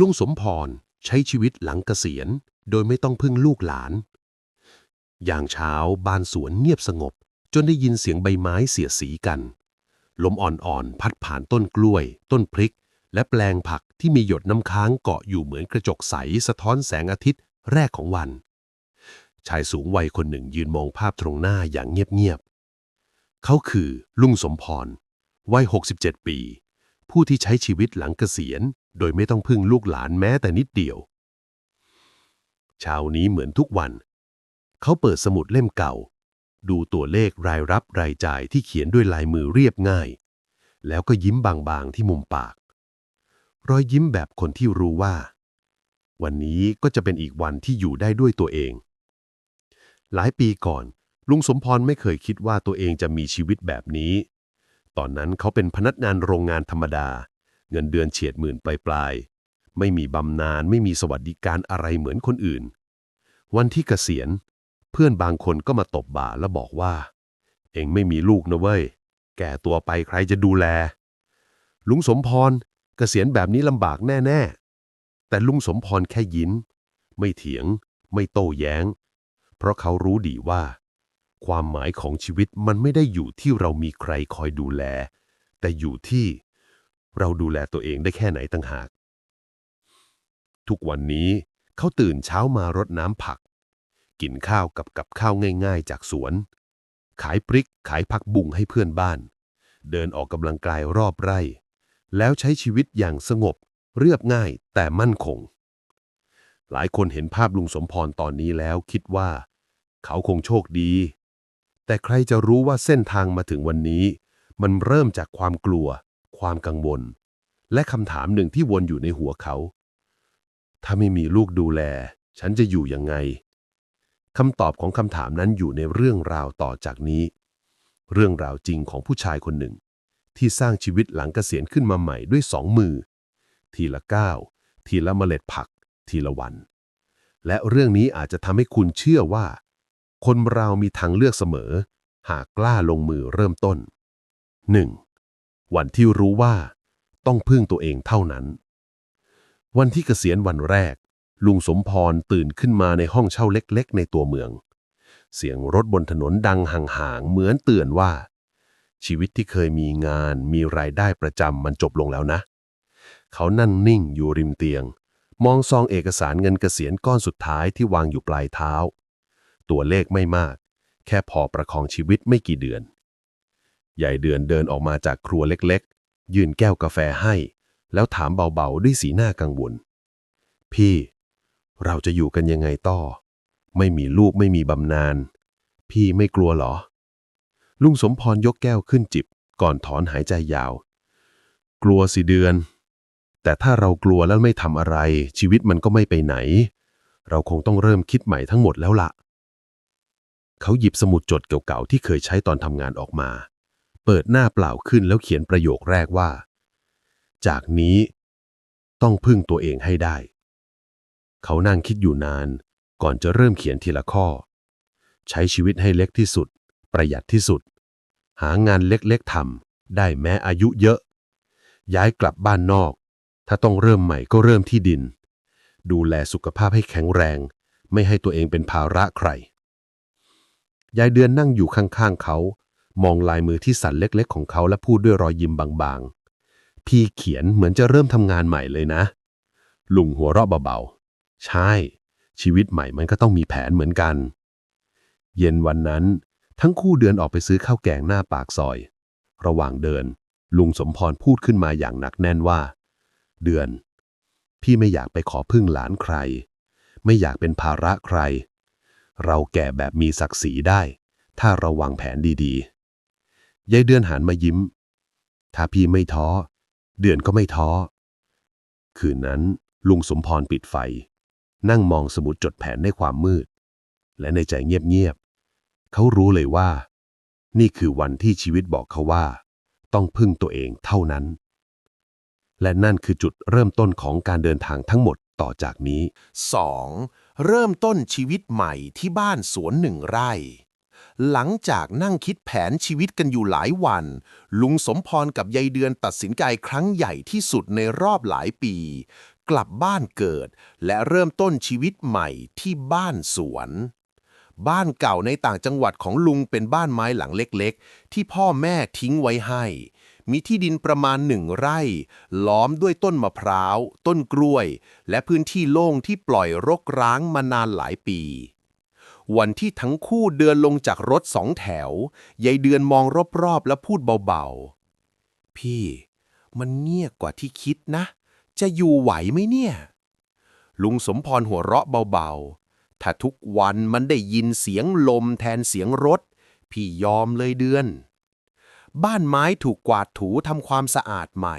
ลุงสมพรใช้ชีวิตหลังเกษียณ โดยไม่ต้องพึ่งลูกหลาน อย่างเช้าบ้านสวนเงียบสงบ จนได้ยินเสียงใบไม้เสียสีกัน ลมอ่อนๆพัดผ่านต้นกล้วย ต้นพริก และแปลงผักที่มีหยดน้ำค้างเกาะอยู่เหมือนกระจกใสสะท้อนแสงอาทิตย์แรกของวัน ชายสูงวัยคนหนึ่งยืนมองภาพตรงหน้าอย่างเงียบๆเขาคือลุงสมพรวัย 67 ปี ผู้ที่ใช้ชีวิตหลังเกษียณ โดยไม่ต้องพึ่งลูกหลานแม้แต่นิดเดียว เช้านี้เหมือนทุกวัน เขาเปิดสมุดเล่มเก่า ดูตัวเลขรายรับรายจ่ายที่เขียนด้วยลายมือเรียบง่าย แล้วก็ยิ้มบางๆที่มุมปาก รอยยิ้มแบบคนที่รู้ว่า วันนี้ก็จะเป็นอีกวันที่อยู่ได้ด้วยตัวเอง หลายปีก่อน ลุงสมพรไม่เคยคิดว่าตัวเองจะมีชีวิตแบบนี้ ตอนนั้นเขาเป็นพนักงานโรงงานธรรมดา เงินเดือนเฉียดหมื่นปลายๆไม่มีบำนาญไม่มีสวัสดิการอะไรเหมือนคนอื่น วันที่เกษียณ เพื่อนบางคนก็มาตบบ่าแล้วบอกว่า เองไม่มีลูกนะเว้ย แก่ตัวไปใครจะดูแล ลุงสมพรเกษียณแบบนี้ลำบากแน่ ๆ แต่ลุงสมพรแค่ยิ้ม ไม่เถียง ไม่โต้แย้ง เพราะเขารู้ดีว่า ความหมายของชีวิตมันไม่ได้อยู่ที่เรามีใครคอยดูแล แต่อยู่ที่ เราดูแลตัวเองได้แค่ไหนต่างหาก ทุกวันนี้เขาตื่นเช้ามารดน้ำผัก กินข้าวกับกับข้าวง่าย ๆ จากสวน ขายพริกขายผักบุ้งให้เพื่อนบ้าน เดินออกกำลังกายรอบไร่ แล้วใช้ชีวิตอย่างสงบ เรียบง่ายแต่มั่นคง หลายคนเห็นภาพลุงสมพรตอนนี้แล้วคิดว่า เขาคงโชคดี แต่ใครจะรู้ว่าเส้นทางมาถึงวันนี้ มันเริ่มจากความกลัว ความกังวล และคำถามหนึ่งที่วนอยู่ในหัวเขา ถ้าไม่มีลูกดูแล ฉันจะอยู่ยังไงคำตอบของคำถามนั้นอยู่ในเรื่องราวต่อจากนี้ เรื่องราวจริงของผู้ชายคนหนึ่ง ที่สร้างชีวิตหลังเกษียณขึ้นมาใหม่ด้วยสองมือ ทีละก้าวทีละเมล็ดผัก ทีละวัน และเรื่องนี้อาจจะทำให้คุณเชื่อว่า คนเรามีทางเลือกเสมอ หากกล้าลงมือเริ่มต้น 1. วันที่รู้ว่า ต้องพึ่งตัวเองเท่านั้น วันที่เกษียณวันแรก ลุงสมพรตื่นขึ้นมาในห้องเช่าเล็กๆ ในตัวเมือง เสียงรถบนถนนดังห่างๆเหมือนเตือนว่า ชีวิตที่เคยมีงานมีรายได้ประจำมันจบลงแล้วนะ เขานั่งนิ่งอยู่ริมเตียง มองซองเอกสารเงินเกษียณก้อนสุดท้ายที่วางอยู่ปลายเท้า ตัวเลขไม่มาก แค่พอประคองชีวิตไม่กี่เดือน ใหญ่เดือนเดินออกมาจากครัวเล็กๆ ยื่นแก้วกาแฟให้ แล้วถามเบาๆ ด้วยสีหน้ากังวล พี่ เราจะอยู่กันยังไงต่อ ไม่มีลูกไม่มีบำนาญ พี่ไม่กลัวเหรอ ลุงสมพรยกแก้วขึ้นจิบ ก่อนถอนหายใจยาว กลัวสิเดือน แต่ถ้าเรากลัวแล้วไม่ทำอะไร ชีวิตมันก็ไม่ไปไหน เราคงต้องเริ่มคิดใหม่ทั้งหมดแล้วละ่ะเขาหยิบสมุดจดเก่าๆที่เคยใช้ตอนทำงานออกมา เปิดหน้าเปล่าขึ้นแล้วเขียนประโยคแรกว่า จากนี้ต้องพึ่งตัวเองให้ได้ เขานั่งคิดอยู่นาน ก่อนจะเริ่มเขียนทีละข้อ ใช้ชีวิตให้เล็กที่สุด ประหยัดที่สุด หางานเล็กๆทำได้แม้อายุเยอะ ย้ายกลับบ้านนอก ถ้าต้องเริ่มใหม่ก็เริ่มที่ดิน ดูแลสุขภาพให้แข็งแรง ไม่ให้ตัวเองเป็นภาระใครยายเดือนนั่งอยู่ข้างๆเขา มองลายมือที่สั่นเล็กๆ ของเขาและพูดด้วยรอยยิ้มบางๆ พี่เขียนเหมือนจะเริ่มทำงานใหม่เลยนะ ลุงหัวเราะเบาๆ ใช่ ชีวิตใหม่มันก็ต้องมีแผนเหมือนกัน เย็นวันนั้น ทั้งคู่เดินออกไปซื้อข้าวแกงหน้าปากซอย ระหว่างเดิน ลุงสมพรพูดขึ้นมาอย่างหนักแน่นว่า เดือน พี่ไม่อยากไปขอพึ่งหลานใคร ไม่อยากเป็นภาระใคร เราแก่แบบมีศักดิ์ศรีได้ ถ้าราวางแผนดีๆ ยายเดือนหันมายิ้ม ถ้าพี่ไม่ท้อ เดือนก็ไม่ท้อ คืนนั้นลุงสมพรปิดไฟ นั่งมองสมุดจดแผนในความมืด และในใจเงียบๆเขารู้เลยว่า นี่คือวันที่ชีวิตบอกเขาว่า ต้องพึ่งตัวเองเท่านั้น และนั่นคือจุดเริ่มต้นของการเดินทางทั้งหมดต่อจากนี้ 2. เริ่มต้นชีวิตใหม่ที่บ้านสวนหนึ่งไร่ หลังจากนั่งคิดแผนชีวิตกันอยู่หลายวัน ลุงสมพรกับยายเดือนตัดสินใจครั้งใหญ่ที่สุดในรอบหลายปี กลับบ้านเกิด และเริ่มต้นชีวิตใหม่ที่บ้านสวน บ้านเก่าในต่างจังหวัดของลุงเป็นบ้านไม้หลังเล็กๆ ที่พ่อแม่ทิ้งไว้ให้ มีที่ดินประมาณหนึ่งไร่ ล้อมด้วยต้นมะพร้าว ต้นกล้วย และพื้นที่โล่งที่ปล่อยรกร้างมานานหลายปี วันที่ทั้งคู่เดินลงจากรถสองแถวยายเดือนมองรอบๆ แล้วพูดเบาๆ พี่ มันเงียบกว่าที่คิดนะ จะอยู่ไหวไหมเนี่ย ลุงสมพรหัวเราะเบาๆ ถ้าทุกวันมันได้ยินเสียงลมแทนเสียงรถ พี่ยอมเลยเดือน บ้านไม้ถูกกวาดถูทำความสะอาดใหม่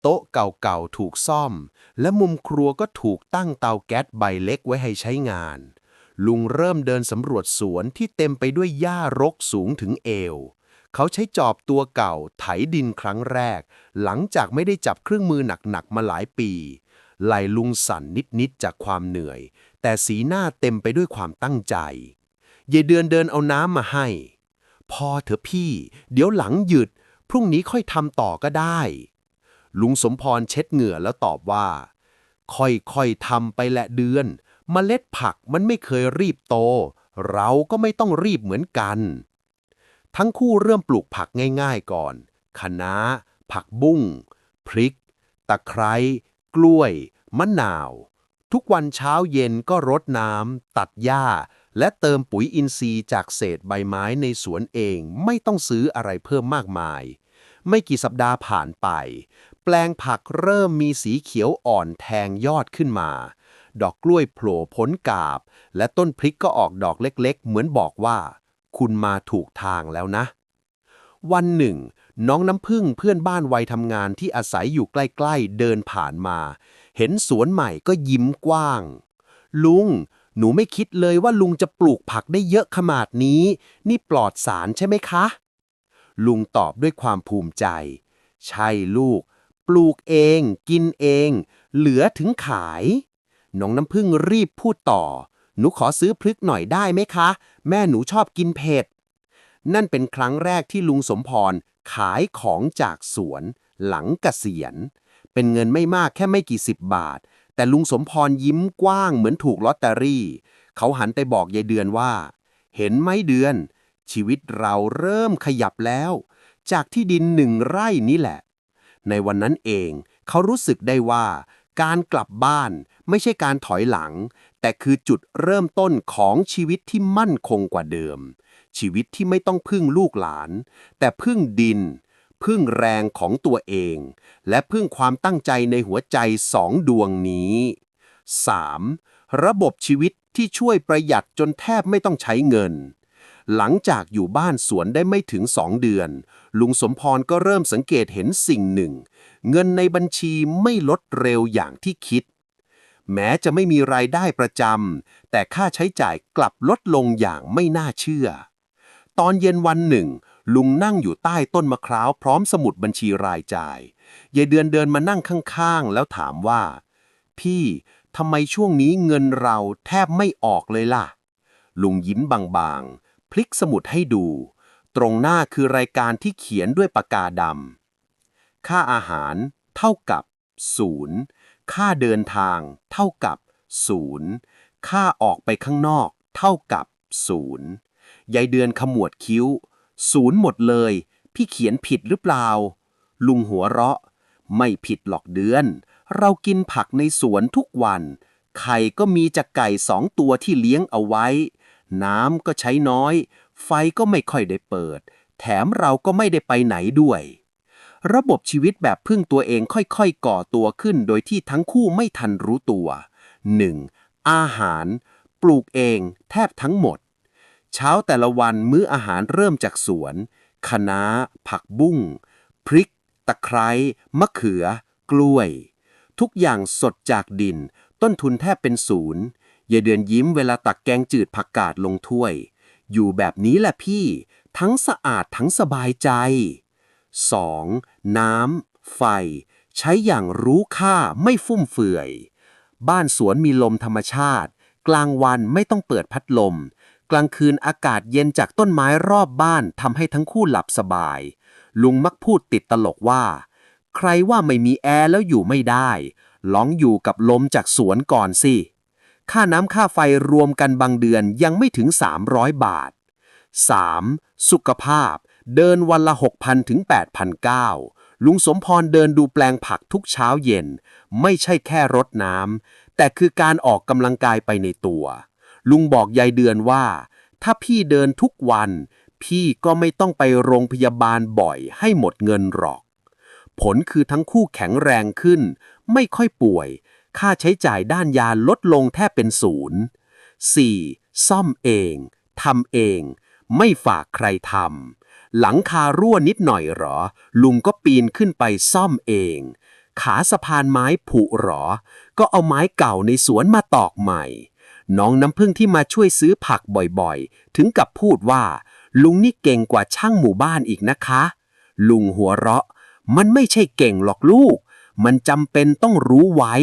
โต๊ะเก่าๆ ถูกซ่อม และมุมครัวก็ถูกตั้งเตาแก๊สใบเล็กไว้ให้ใช้งาน ลุงเริ่มเดินสำรวจสวนที่เต็มไปด้วยหญ้ารกสูงถึงเอว เขาใช้จอบตัวเก่าไถดินครั้งแรก หลังจากไม่ได้จับเครื่องมือหนักๆมาหลายปี ไหลลุงสั่นนิดๆจากความเหนื่อย แต่สีหน้าเต็มไปด้วยความตั้งใจ เยายเดือนเดินเอาน้ำมาให้ พอเถอะพี่ เดี๋ยวหลังหยุด พรุ่งนี้ค่อยทำต่อก็ได้ ลุงสมพรเช็ดเหงื่อแล้วตอบว่า ค่อยๆทำไปแหละเดือน เมล็ดผักมันไม่เคยรีบโต เราก็ไม่ต้องรีบเหมือนกัน ทั้งคู่เริ่มปลูกผักง่ายๆก่อน คะน้า ผักบุ้ง พริก ตะไคร้ กล้วย มะนาว ทุกวันเช้าเย็นก็รดน้ำ ตัดหญ้า และเติมปุ๋ยอินทรีย์จากเศษใบไม้ในสวนเอง ไม่ต้องซื้ออะไรเพิ่มมากมาย ไม่กี่สัปดาห์ผ่านไป แปลงผักเริ่มมีสีเขียวอ่อนแทงยอดขึ้นมา ดอกกล้วยโผล่พ้นกาบ และต้นพริกก็ออกดอกเล็กๆ เหมือนบอกว่า คุณมาถูกทางแล้วนะ วันหนึ่ง น้องน้ำพึ่งเพื่อนบ้านวัยทำงานที่อาศัยอยู่ใกล้ๆ เดินผ่านมา เห็นสวนใหม่ก็ยิ้มกว้าง ลุง หนูไม่คิดเลยว่าลุงจะปลูกผักได้เยอะขนาดนี้ นี่ปลอดสารใช่ไหมคะ ลุงตอบด้วยความภูมิใจ ใช่ลูก ปลูกเอง กินเอง เหลือถึงขาย น้องน้ำพึ่งรีบพูดต่อ หนูขอซื้อพริกหน่อยได้ไหมคะ แม่หนูชอบกินเผ็ด นั่นเป็นครั้งแรกที่ลุงสมพรขายของจากสวน หลังเกษียณ เป็นเงินไม่มากแค่ไม่กี่สิบบาท แต่ลุงสมพรยิ้มกว้างเหมือนถูกลอตเตอรี่ เขาหันไปบอกยายเดือนว่า เห็นไหมเดือน ชีวิตเราเริ่มขยับแล้ว จากที่ดินหนึ่งไร่นี่แหละ ในวันนั้นเอง เขารู้สึกได้ว่า การกลับบ้านไม่ใช่การถอยหลัง แต่คือจุดเริ่มต้นของชีวิตที่มั่นคงกว่าเดิม ชีวิตที่ไม่ต้องพึ่งลูกหลาน แต่พึ่งดิน พึ่งแรงของตัวเอง และพึ่งความตั้งใจในหัวใจสองดวงนี้ 3. ระบบชีวิตที่ช่วยประหยัดจนแทบไม่ต้องใช้เงิน หลังจากอยู่บ้านสวนได้ไม่ถึงสองเดือน ลุงสมพรก็เริ่มสังเกตเห็นสิ่งหนึ่ง เงินในบัญชีไม่ลดเร็วอย่างที่คิด แม้จะไม่มีรายได้ประจำแต่ค่าใช้จ่ายกลับลดลงอย่างไม่น่าเชื่อ ตอนเย็นวันหนึ่ง ลุงนั่งอยู่ใต้ต้นมะพร้าวพร้อมสมุดบัญชีรายจ่ายยายเดือนเดินมานั่งข้างๆ แล้วถามว่า พี่ทำไมช่วงนี้เงินเราแทบไม่ออกเลยล่ะ ลุงยิ้มบางๆ พลิกสมุดให้ดู ตรงหน้าคือรายการที่เขียนด้วยปากกาดำ ค่าอาหารเท่ากับศูนย์ค่าเดินทาง เท่ากับศูนย์ค่าออกไปข้างนอก เท่ากับศูนย์ยายเดือนขมวดคิ้วศูนย์หมดเลย พี่เขียนผิดหรือเปล่า ลุงหัวเราะ ไม่ผิดหรอกเดือน เรากินผักในสวนทุกวัน ไข่ก็มีจากไก่สองตัวที่เลี้ยงเอาไว้ น้ำก็ใช้น้อย ไฟก็ไม่ค่อยได้เปิด แถมเราก็ไม่ได้ไปไหนด้วย ระบบชีวิตแบบพึ่งตัวเองค่อยๆ ก่อตัวขึ้น โดยที่ทั้งคู่ไม่ทันรู้ตัว 1. อาหาร ปลูกเองแทบทั้งหมด เช้าแต่ละวันมื้ออาหารเริ่มจากสวนคะน้า ผักบุ้ง พริก ตะไคร้ มะเขือ กล้วย ทุกอย่างสดจากดิน ต้นทุนแทบเป็นศูนย์ ยายเดือนยิ้มเวลาตักแกงจืดผักกาดลงถ้วย อยู่แบบนี้แหละพี่ ทั้งสะอาดทั้งสบายใจ 2. น้ำ ไฟ ใช้อย่างรู้ค่าไม่ฟุ่มเฟือย บ้านสวนมีลมธรรมชาติ กลางวันไม่ต้องเปิดพัดลม กลางคืนอากาศเย็นจากต้นไม้รอบบ้านทำให้ทั้งคู่หลับสบาย ลุงมักพูดติดตลกว่า ใครว่าไม่มีแอร์แล้วอยู่ไม่ได้ ลองอยู่กับลมจากสวนก่อนสิ ค่าน้ำค่าไฟรวมกันบางเดือนยังไม่ถึง 300 บาท 3. สุขภาพ เดินวันละ 6,000 ถึง8,900ลุงสมพรเดินดูแปลงผักทุกเช้าเย็น ไม่ใช่แค่รดน้ำ แต่คือการออกกำลังกายไปในตัว ลุงบอกยายเดือนว่า ถ้าพี่เดินทุกวัน พี่ก็ไม่ต้องไปโรงพยาบาลบ่อยให้หมดเงินหรอก ผลคือทั้งคู่แข็งแรงขึ้น ไม่ค่อยป่วย ค่าใช้จ่ายด้านยาลดลงแทบเป็นศูนย์ 4. ซ่อมเองทำเอง ไม่ฝากใครทำหลังคารั่วนิดหน่อยหรอ ลุงก็ปีนขึ้นไปซ่อมเอง ขาสะพานไม้ผุหรอ ก็เอาไม้เก่าในสวนมาตอกใหม่ น้องน้ำพึ่งที่มาช่วยซื้อผักบ่อยๆ ถึงกับพูดว่า ลุงนี่เก่งกว่าช่างหมู่บ้านอีกนะคะ ลุงหัวเราะ มันไม่ใช่เก่งหรอกลูก มันจำเป็นต้องรู้ไว้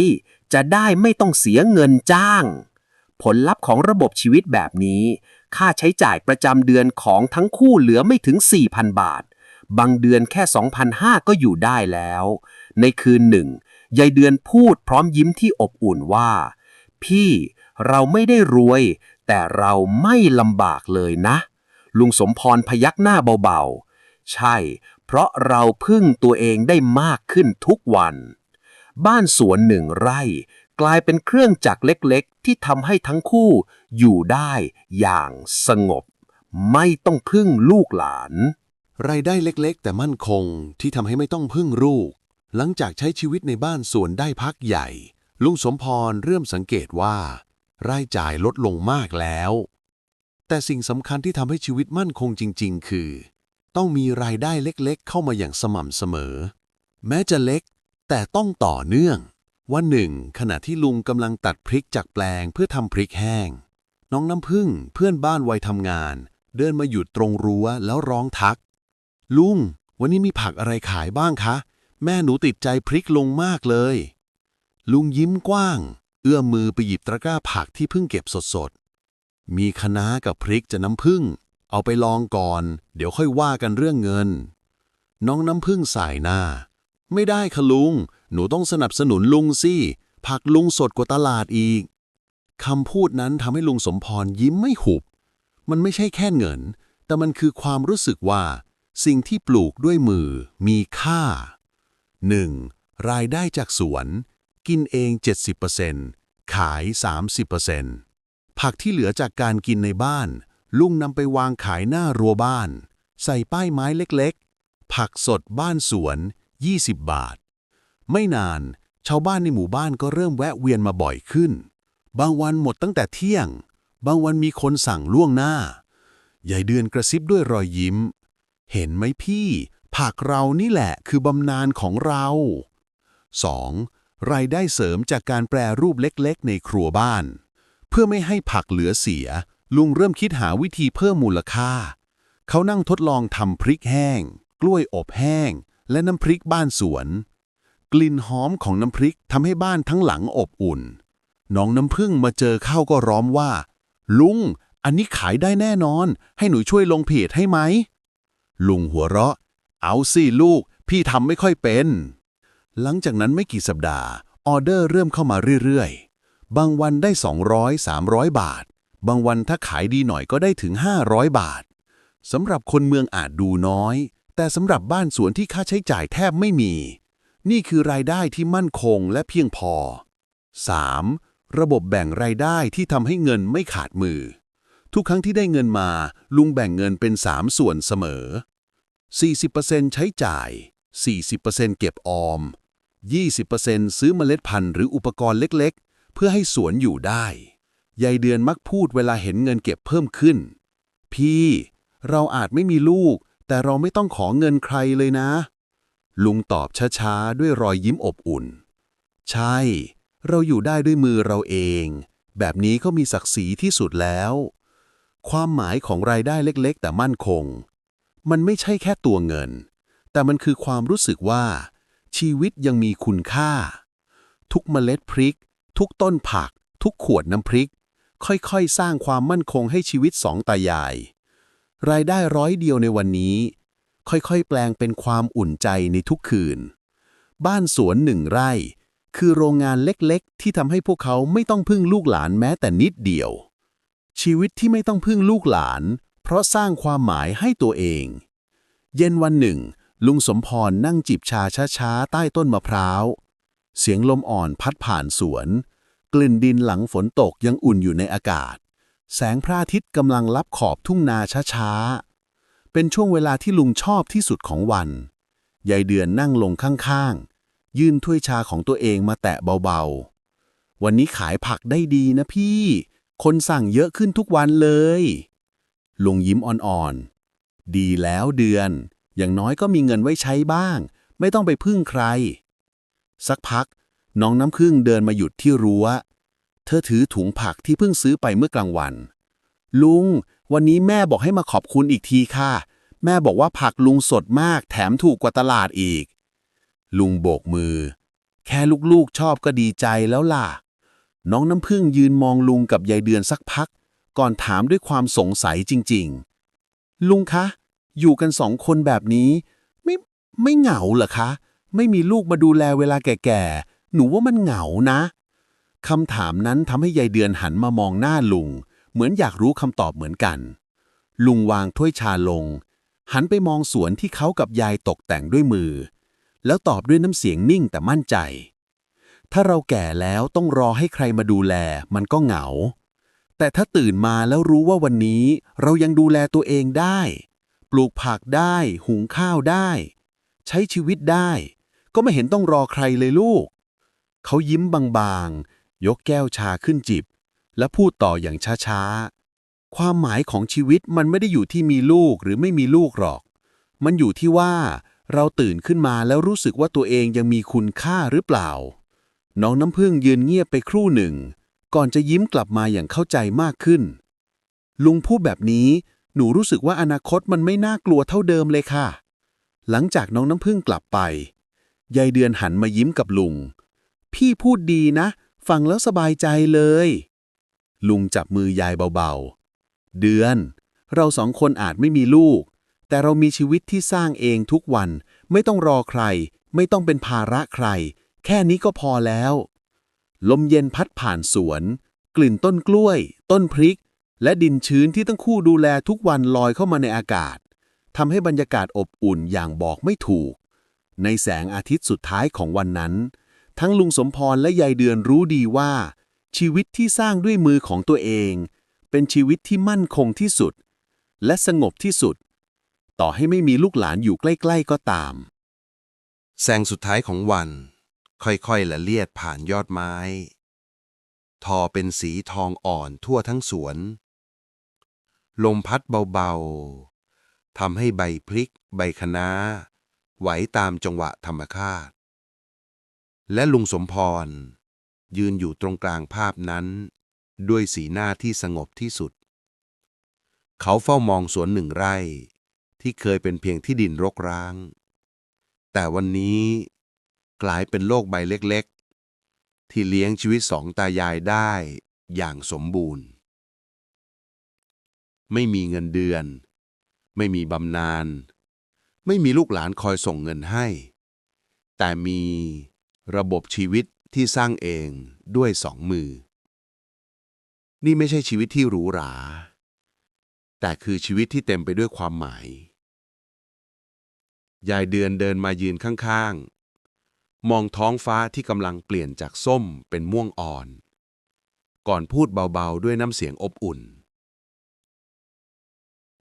จะได้ไม่ต้องเสียเงินจ้าง ผลลัพธ์ของระบบชีวิตแบบนี้ ค่าใช้จ่ายประจำเดือนของทั้งคู่เหลือไม่ถึง 4,000 บาท บางเดือนแค่2,500ก็อยู่ได้แล้ว ในคืนหนึ่งยายเดือนพูดพร้อมยิ้มที่อบอุ่นว่า พี่เราไม่ได้รวย แต่เราไม่ลำบากเลยนะ ลุงสมพรพยักหน้าเบาๆ ใช่ เพราะเราพึ่งตัวเองได้มากขึ้นทุกวัน บ้านสวนหนึ่งไร่ กลายเป็นเครื่องจักรเล็กๆ ที่ทำให้ทั้งคู่อยู่ได้อย่างสงบ ไม่ต้องพึ่งลูกหลาน รายได้เล็กๆ แต่มั่นคงที่ทำให้ไม่ต้องพึ่งลูก หลังจากใช้ชีวิตในบ้านสวนได้พักใหญ่ ลุงสมพรเริ่มสังเกตว่า รายจ่ายลดลงมากแล้ว แต่สิ่งสำคัญที่ทำให้ชีวิตมั่นคงจริง ๆ คือ ต้องมีรายได้เล็กๆ เข้ามาอย่างสม่ำเสมอ แม้จะเล็ก แต่ต้องต่อเนื่อง วันหนึ่ง ขณะที่ลุงกำลังตัดพริกจากแปลงเพื่อทำพริกแห้ง น้องน้ำพึ่งเพื่อนบ้านวัยทำงาน เดินมาหยุดตรงรั้วแล้วร้องทัก ลุง วันนี้มีผักอะไรขายบ้างคะ แม่หนูติดใจพริกลงมากเลย ลุงยิ้มกว้าง เอื้อมมือไปหยิบตะกร้าผักที่เพิ่งเก็บสดๆ มีคะน้ากับพริกจะน้ำผึ้งเอาไปลองก่อน เดี๋ยวค่อยว่ากันเรื่องเงิน น้องน้ำผึ้งสายหน้า ไม่ได้ค่ะลุง หนูต้องสนับสนุนลุงสิ ผักลุงสดกว่าตลาดอีก คำพูดนั้นทำให้ลุงสมพรยิ้มไม่หุบ มันไม่ใช่แค่เงิน แต่มันคือความรู้สึกว่า สิ่งที่ปลูกด้วยมือมีค่า 1. รายได้จากสวน กินเอง 70%ขาย 30%ผักที่เหลือจากการกินในบ้าน ลุงนำไปวางขายหน้ารั้วบ้าน ใส่ป้ายไม้เล็กๆ ผักสดบ้านสวน 20 บาท ไม่นาน ชาวบ้านในหมู่บ้านก็เริ่มแวะเวียนมาบ่อยขึ้น บางวันหมดตั้งแต่เที่ยง บางวันมีคนสั่งล่วงหน้ายายเดือนกระซิบด้วยรอยยิ้ม เห็นไหมพี่ผักเรานี่แหละคือบำนาญของเรา 2. รายได้เสริมจากการแปรรูปเล็กๆ ในครัวบ้าน เพื่อไม่ให้ผักเหลือเสีย ลุงเริ่มคิดหาวิธีเพิ่มมูลค่า เขานั่งทดลองทำพริกแห้ง กล้วยอบแห้ง และน้ำพริกบ้านสวน กลิ่นหอมของน้ำพริกทำให้บ้านทั้งหลังอบอุ่น น้องน้ำพึ่งมาเจอเข้าก็ร้อมว่า ลุง อันนี้ขายได้แน่นอน ให้หนูช่วยลงเพจให้ไหม ลุงหัวเราะ เอาสิลูก พี่ทำไม่ค่อยเป็น หลังจากนั้นไม่กี่สัปดาห์ ออเดอร์เริ่มเข้ามาเรื่อยๆ บางวันได้ 200 300 บาท บางวันถ้าขายดีหน่อยก็ได้ถึง 500 บาทสำหรับคนเมืองอาจดูน้อย แต่สำหรับบ้านสวนที่ค่าใช้จ่ายแทบไม่มี นี่คือรายได้ที่มั่นคงและเพียงพอ 3. ระบบแบ่งรายได้ที่ทำให้เงินไม่ขาดมือ ทุกครั้งที่ได้เงินมา ลุงแบ่งเงินเป็น 3 ส่วนเสมอ 40%ใช้จ่าย 40%เก็บออม 20%ซื้อเมล็ดพันธุ์หรืออุปกรณ์เล็กๆ เพื่อให้สวนอยู่ได้ ยายเดือนมักพูดเวลาเห็นเงินเก็บเพิ่มขึ้น พี่ เราอาจไม่มีลูก แต่เราไม่ต้องขอเงินใครเลยนะ ลุงตอบช้าๆ ด้วยรอยยิ้มอบอุ่น ใช่ เราอยู่ได้ด้วยมือเราเอง แบบนี้ก็มีศักดิ์ศรีที่สุดแล้ว ความหมายของรายได้เล็กๆ แต่มั่นคง มันไม่ใช่แค่ตัวเงิน แต่มันคือความรู้สึกว่า ชีวิตยังมีคุณค่า ทุกเมล็ดพริก ทุกต้นผัก ทุกขวดน้ำพริก ค่อยๆ สร้างความมั่นคงให้ชีวิตสองตายาย รายได้ร้อยเดียวในวันนี้ ค่อยๆ แปลงเป็นความอุ่นใจในทุกคืน บ้านสวนหนึ่งไร่ คือโรงงานเล็กๆ ที่ทำให้พวกเขาไม่ต้องพึ่งลูกหลานแม้แต่นิดเดียว ชีวิตที่ไม่ต้องพึ่งลูกหลาน เพราะสร้างความหมายให้ตัวเอง เย็นวันหนึ่ง ลุงสมพรนั่งจิบชาช้าๆ ใต้ต้นมะพร้าว เสียงลมอ่อนพัดผ่านสวน กลิ่นดินหลังฝนตกยังอุ่นอยู่ในอากาศ แสงพระอาทิตย์กำลังลับขอบทุ่งนาช้าๆ เป็นช่วงเวลาที่ลุงชอบที่สุดของวันยายเดือนนั่งลงข้างๆ ยื่นถ้วยชาของตัวเองมาแตะเบาๆ วันนี้ขายผักได้ดีนะพี่ คนสั่งเยอะขึ้นทุกวันเลย ลุงยิ้มอ่อนๆ ดีแล้วเดือน อย่างน้อยก็มีเงินไว้ใช้บ้าง ไม่ต้องไปพึ่งใคร สักพักน้องน้ำครึ่งเดินมาหยุดที่รั้ว เธอถือถุงผักที่เพิ่งซื้อไปเมื่อกลางวัน ลุง วันนี้แม่บอกให้มาขอบคุณอีกทีค่ะ แม่บอกว่าผักลุงสดมาก แถมถูกกว่าตลาดอีก ลุงโบกมือ แค่ลูกๆชอบก็ดีใจแล้วล่ะ น้องน้ำพึ่งยืนมองลุงกับยายเดือนสักพัก ก่อนถามด้วยความสงสัยจริงๆ ลุงคะ อยู่กันสองคนแบบนี้ ไม่ไม่เหงาเหรอคะ ไม่มีลูกมาดูแลเวลาแก่ๆ หนูว่ามันเหงานะ คำถามนั้นทำให้ยายเดือนหันมามองหน้าลุง เหมือนอยากรู้คำตอบเหมือนกัน ลุงวางถ้วยชาลง หันไปมองสวนที่เขากับยายตกแต่งด้วยมือ แล้วตอบด้วยน้ำเสียงนิ่งแต่มั่นใจ ถ้าเราแก่แล้วต้องรอให้ใครมาดูแล มันก็เหงา แต่ถ้าตื่นมาแล้วรู้ว่าวันนี้ เรายังดูแลตัวเองได้ ปลูกผักได้ หุงข้าวได้ ใช้ชีวิตได้ ก็ไม่เห็นต้องรอใครเลยลูก เขายิ้มบางๆ ยกแก้วชาขึ้นจิบ และพูดต่ออย่างช้าๆ ความหมายของชีวิตมันไม่ได้อยู่ที่มีลูกหรือไม่มีลูกหรอก มันอยู่ที่ว่าเราตื่นขึ้นมาแล้วรู้สึกว่าตัวเองยังมีคุณค่าหรือเปล่า น้องน้ำพึ่งยืนเงียบไปครู่หนึ่ง ก่อนจะยิ้มกลับมาอย่างเข้าใจมากขึ้น ลุงพูดแบบนี้ หนูรู้สึกว่าอนาคตมันไม่น่ากลัวเท่าเดิมเลยค่ะ หลังจากน้องน้ำพึ่งกลับไป ยายเดือนหันมายิ้มกับลุง พี่พูดดีนะ ฟังแล้วสบายใจเลย ลุงจับมือยายเบาๆ เดือน เราสองคนอาจไม่มีลูก แต่เรามีชีวิตที่สร้างเองทุกวัน ไม่ต้องรอใคร ไม่ต้องเป็นภาระใคร แค่นี้ก็พอแล้ว ลมเย็นพัดผ่านสวน กลิ่นต้นกล้วย ต้นพริก และดินชื้นที่ทั้งคู่ดูแลทุกวันลอยเข้ามาในอากาศทำให้บรรยากาศอบอุ่นอย่างบอกไม่ถูก ในแสงอาทิตย์สุดท้ายของวันนั้น ทั้งลุงสมพรและยายเดือนรู้ดีว่า ชีวิตที่สร้างด้วยมือของตัวเอง เป็นชีวิตที่มั่นคงที่สุด และสงบที่สุด ต่อให้ไม่มีลูกหลานอยู่ใกล้ ๆก็ตาม แสงสุดท้ายของวัน ค่อยๆละเลียดผ่านยอดไม้ ทอเป็นสีทองอ่อนทั่วทั้งสวน ลมพัดเบาๆทำให้ใบพลิก ใบคะน้าไหวตามจังหวะธรรมชาติ และลุงสมพร ยืนอยู่ตรงกลางภาพนั้น ด้วยสีหน้าที่สงบที่สุด เขาเฝ้ามองสวนหนึ่งไร่ ที่เคยเป็นเพียงที่ดินรกร้าง แต่วันนี้กลายเป็นโลกใบเล็กๆ ที่เลี้ยงชีวิตสองตายายได้อย่างสมบูรณ์ ไม่มีเงินเดือน ไม่มีบำนาญไม่มีลูกหลานคอยส่งเงินให้ แต่มี ระบบชีวิตที่สร้างเองด้วยสองมือ นี่ไม่ใช่ชีวิตที่หรูหรา แต่คือชีวิตที่เต็มไปด้วยความหมาย ยายเดือนเดินมายืนข้างๆ มองท้องฟ้าที่กำลังเปลี่ยนจากส้มเป็นม่วงอ่อน ก่อนพูดเบาๆ ด้วยน้ำเสียงอบอุ่น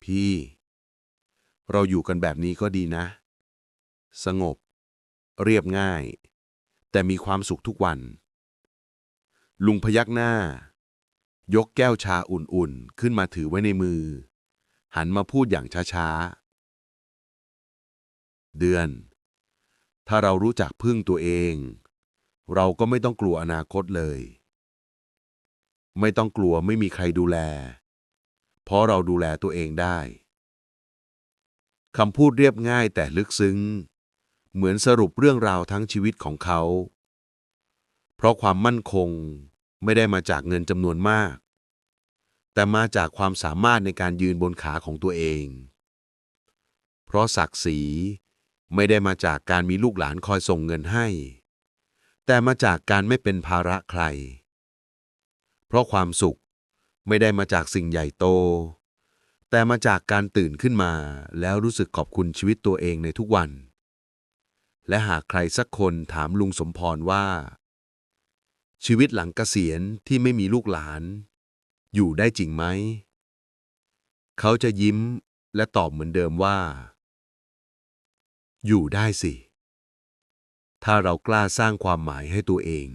พี่ เราอยู่กันแบบนี้ก็ดีนะ สงบ เรียบง่าย แต่มีความสุขทุกวัน ลุงพยักหน้า ยกแก้วชาอุ่นๆ ขึ้นมาถือไว้ในมือ หันมาพูดอย่างช้าๆ เดือน ถ้าเรารู้จักพึ่งตัวเอง เราก็ไม่ต้องกลัวอนาคตเลย ไม่ต้องกลัวไม่มีใครดูแล เพราะเราดูแลตัวเองได้คำพูดเรียบง่ายแต่ลึกซึ้ง เหมือนสรุปเรื่องราวทั้งชีวิตของเขา เพราะความมั่นคงไม่ได้มาจากเงินจำนวนมาก แต่มาจากความสามารถในการยืนบนขาของตัวเอง เพราะศักดิ์ศรีไม่ได้มาจากการมีลูกหลานคอยส่งเงินให้ แต่มาจากการไม่เป็นภาระใคร เพราะความสุขไม่ได้มาจากสิ่งใหญ่โต แต่มาจากการตื่นขึ้นมาแล้วรู้สึกขอบคุณชีวิตตัวเองในทุกวัน และหากใครสักคนถามลุงสมพรว่า ชีวิตหลังเกษียณที่ไม่มีลูกหลาน อยู่ได้จริงไหม เขาจะยิ้มและตอบเหมือนเดิมว่า อยู่ได้สิ ถ้าเรากล้าสร้างความหมายให้ตัวเอง